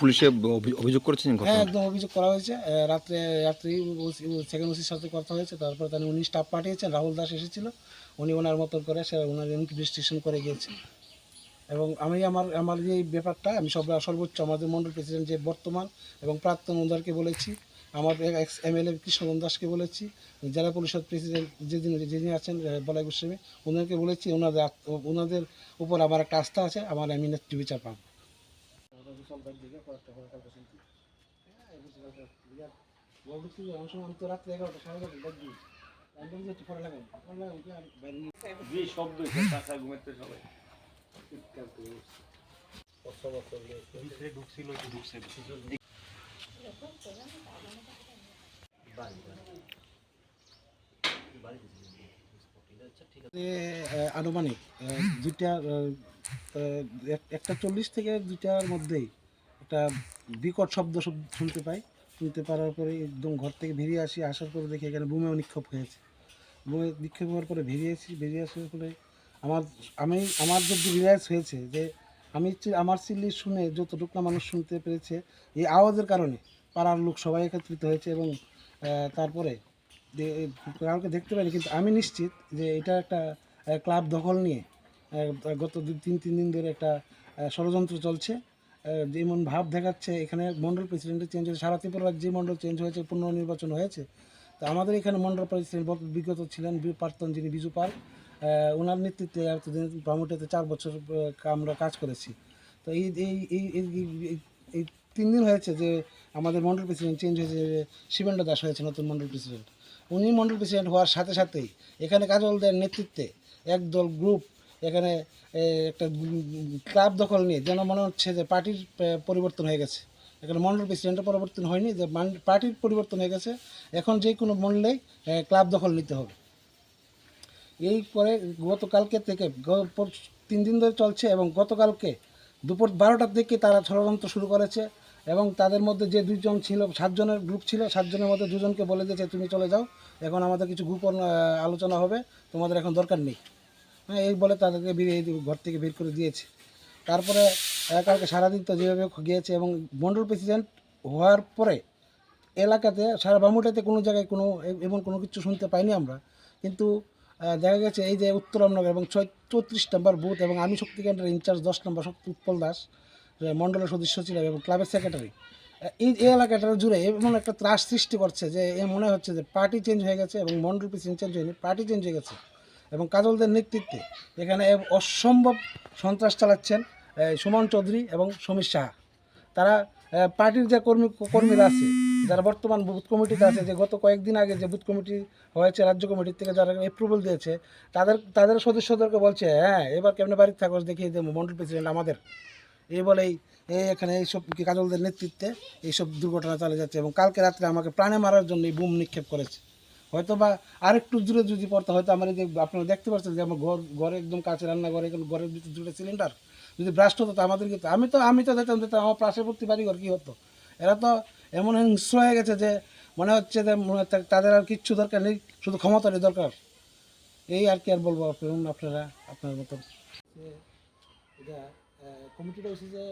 পুলিশে অভিযোগ করেছেন হ্যাঁ একদম অভিযোগ করা হয়েছে। রাত্রে রাত্রি সেকেন্ড ওসির সাথে কথা হয়েছে। তারপর তাহলে উনি স্টাফ পাঠিয়েছেন রাহুল দাস এসেছিল। উনি ওনার মতো করে সে ওনার ইনভেস্টিগেশন করে গিয়েছে। এবং আমি আমার আমার যে এই ব্যাপারটা আমি সব সর্বোচ্চ আমাদের মন্ডল প্রেসিডেন্ট যে বর্তমান এবং প্রাক্তন ওনাদেরকে বলেছি আমার এক্স এম এল এ কৃষ্ণগণ দাসকে বলেছি, জেলা পরিষদ প্রেসিডেন্ট যেদিন যিনি আছেন বলাই গোস্বামী ওনাদেরকে বলেছি, ওনাদের ওনাদের উপর আমার একটা আস্থা আছে, আমার আমি বিচার পাবো। ঢুকছিল ঢুকছে আনুমানিক দুইটা একটা চল্লিশ থেকে দুইটার মধ্যেই একটা বিকট শব্দ শব- শুনতে পাই। শুনতে পারার পরে একদম ঘর থেকে বেরিয়ে আসি, আসার পরে দেখি এখানে বুমে নিক্ষেপ হয়েছে। বুমে নিক্ষেপ হওয়ার পরে বেরিয়ে আসি বেরিয়ে আসার পরে আমার, আমি, আমার যে রিলাইজ হয়েছে যে আমি আমার চিল্লি শুনে যতটুকু না মানুষ শুনতে পেরেছে, এই আওয়াজের কারণে পাড়ার লোক সবাই একত্রিত হয়েছে এবং তারপরে কাউকে দেখতে পাইনি, কিন্তু আমি নিশ্চিত যে এটা একটা ক্লাব দখল নিয়ে গত দু, তিন তিন দিন ধরে একটা ষড়যন্ত্র চলছে। যেমন ভাব দেখাচ্ছে, এখানে মণ্ডল প্রেসিডেন্টের চেঞ্জ হয়েছে, সারা ত্রিপুরা যে মণ্ডল চেঞ্জ হয়েছে, পুনর্নির্বাচন হয়েছে। তো আমাদের এখানে মণ্ডল প্রেসিডেন্ট বিগত ছিলেন প্রাক্তন যিনি বিজু পাল। ওনার নেতৃত্বে এতদিন বামুটাতে চার বছর আমরা কাজ করেছি। তো এই এই এই তিন দিন হয়েছে যে আমাদের মণ্ডল প্রেসিডেন্ট চেঞ্জ হয়েছে শিবেন্দ্র দাস হয়েছে নতুন মন্ডল প্রেসিডেন্ট। উনি মণ্ডল প্রেসিডেন্ট হওয়ার সাথে সাথেই এখানে কাজলদের নেতৃত্বে একদল গ্রুপ এখানে একটা ক্লাব দখল নিয়ে যেন মনে হচ্ছে যে পার্টির পরিবর্তন হয়ে গেছে। এখানে মণ্ডল প্রেসিডেন্টের পরিবর্তন হয়নি যে পার্টির পরিবর্তন হয়ে গেছে। এখন যে কোনো মণ্ডলেই এ, ক্লাব দখল নিতে হবে। এই করে গতকালকে থেকে তিন দিন ধরে চলছে এবং গতকালকে দুপুর বারোটার দিকে তারা ষড়যন্ত্র শুরু করেছে এবং তাদের মধ্যে যে দুজন ছিল, সাতজনের গ্রুপ ছিল, সাতজনের মধ্যে দুজনকে বলে দিয়েছে, তুমি চলে যাও। এখন আমাদের কিছু গোপন আলোচনা হবে। তোমাদের এখন দরকার নেই। হ্যাঁ এই বলে তাদেরকে বেরিয়ে ঘর থেকে বের করে দিয়েছে। তারপরে কালকে সারাদিন তো যেভাবে গিয়েছে এবং মন্ডল প্রেসিডেন্ট হওয়ার পরে এলাকাতে, সারা বামুটাতে কোনো জায়গায় কোনো এমন কোনো কিছু শুনতে পাইনি আমরা। কিন্তু দেখা গেছে এই যে উত্তর রামনগর এবং ছয় চৌত্রিশ নম্বর বুথ এবং আমি শক্তিকেন্দ্রের ইনচার্জ দশ নম্বর উৎপল দাস, যে মণ্ডলের সদস্য ছিলাম এবং ক্লাবের সেক্রেটারি এই এলাকাটা জুড়ে এমন একটা ত্রাস সৃষ্টি করছে যে এ মনে হচ্ছে যে পার্টি চেঞ্জ হয়ে গেছে এবং মণ্ডল প্রেসিডেন্ট চেঞ্জ হয়নি পার্টি চেঞ্জ হয়ে গেছে। এবং কাজলদের নেতৃত্বে এখানে অসম্ভব সন্ত্রাস চালাচ্ছেন সুমন চৌধুরী এবং সমীর সাহা। তারা পার্টির যে কর্মী কর্মীরা আছে যারা বর্তমান বুথ কমিটিতে আছে, যে গত কয়েকদিন আগে যে বুথ কমিটি হয়েছে, রাজ্য কমিটির থেকে যারা অ্যাপ্রুভাল দিয়েছে, তাদের তাদের সদস্যদেরকে বলছে হ্যাঁ এবার কেমনে বাড়ির থাকস দেখিয়ে দেবো, মন্ডল প্রেসিডেন্ট আমাদের। এই বলেই এই এখানে এইসব কাজলদের নেতৃত্বে এইসব দুর্ঘটনা চালিয়ে যাচ্ছে এবং কালকে রাত্রে আমাকে প্রাণে মারার জন্য এই বুম নিক্ষেপ করেছে। হয়তো বা আরেকটু দূরে যদি পড়তে, হয়তো আমার যে আপনারা দেখতে পাচ্ছেন যে আমার ঘর, ঘরে একদম কাছে রান্নাঘরে এখানে ঘরের ভিতরে দুটো সিলিন্ডার যদি ব্রাস্ট হতো তো আমাদের কিন্তু, আমি তো আমি তো দেখতাম যে আমার পার্শ্ববর্তী বাড়িঘর কী হতো? এরা তো এমন হিংস্র হয়ে গেছে যে মনে হচ্ছে যে তাদের আর কিচ্ছু দরকার নেই, শুধু ক্ষমতারই দরকার। এই আর কি আর বলব আপনারা আপনারা, আপনার মতন। এটা কমিটিটা হচ্ছে যে